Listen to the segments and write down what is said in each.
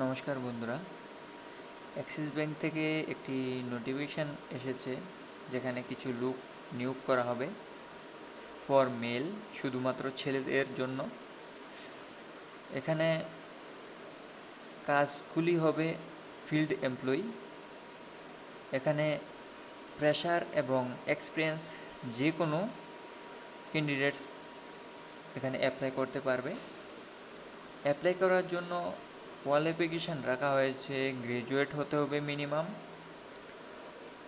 নমস্কার বন্ধুরা। Axis bank থেকে একটি নোটিফিকেশান এসেছে, যেখানে কিছু লোক নিয়োগ করা হবে ফর মেল শুধুমাত্র ছেলেদের জন্য। এখানে কাজগুলি হবে ফিল্ড এমপ্লয়ি। এখানে প্রেশার এবং এক্সপিরিয়েন্স যে কোনো ক্যান্ডিডেটস এখানে অ্যাপ্লাই করতে পারবে। অ্যাপ্লাই করার জন্য কোয়ালিফিকেশান রাখা হয়েছে গ্রাজুয়েট হতে হবে মিনিমাম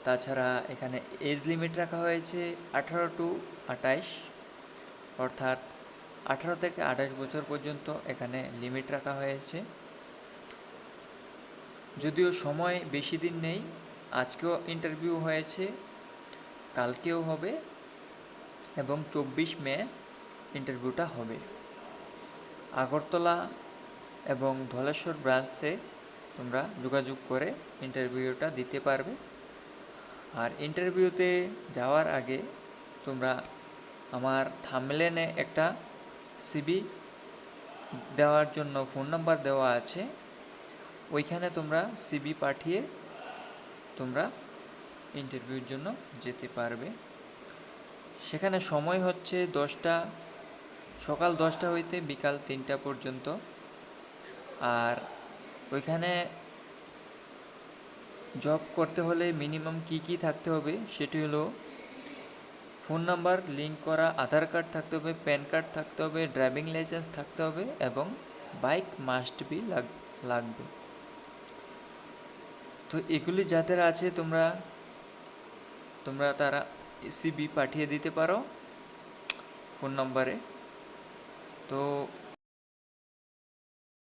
তাছাড়া এখানে এজ লিমিট রাখা হয়েছে আঠারো টু আঠাইশ। অর্থাৎ আঠারো থেকে আঠাশ বছর পর্যন্ত এখানে লিমিট রাখা হয়েছে। যদিও সময় বেশি দিন নেই, আজকেও ইন্টারভিউ হয়েছে, কালকেও হবে এবং চব্বিশ মে ইন্টারভিউটা হবে। আগরতলা এবং ধলেশ্বর ব্রাঞ্চে তোমরা যোগাযোগ করে ইন্টারভিউটা দিতে পারবে। আর ইন্টারভিউতে যাওয়ার আগে তোমরা আমার থামলেনে একটা সিবি দেওয়ার জন্য ফোন নাম্বার দেওয়া আছে। ওইখানে তোমরা সিবি পাঠিয়ে তোমরা ইন্টারভিউর জন্য যেতে পারবে। সেখানে সময় হচ্ছে দশটা, সকাল দশটা হইতে বিকাল তিনটা পর্যন্ত। আর ওইখানে জব করতে হলে মিনিমাম কি কি থাকতে হবে সেটি হলো ফোন নাম্বার লিঙ্ক করা আধার কার্ড থাকতে হবে প্যান কার্ড থাকতে হবে ড্রাইভিং লাইসেন্স থাকতে হবে এবং বাইক মাস্ট বি লাগবে। তো এগুলি যাদের আছে তোমরা তোমরা তারা সিবি পাঠিয়ে দিতে পারো ফোন নম্বরে তো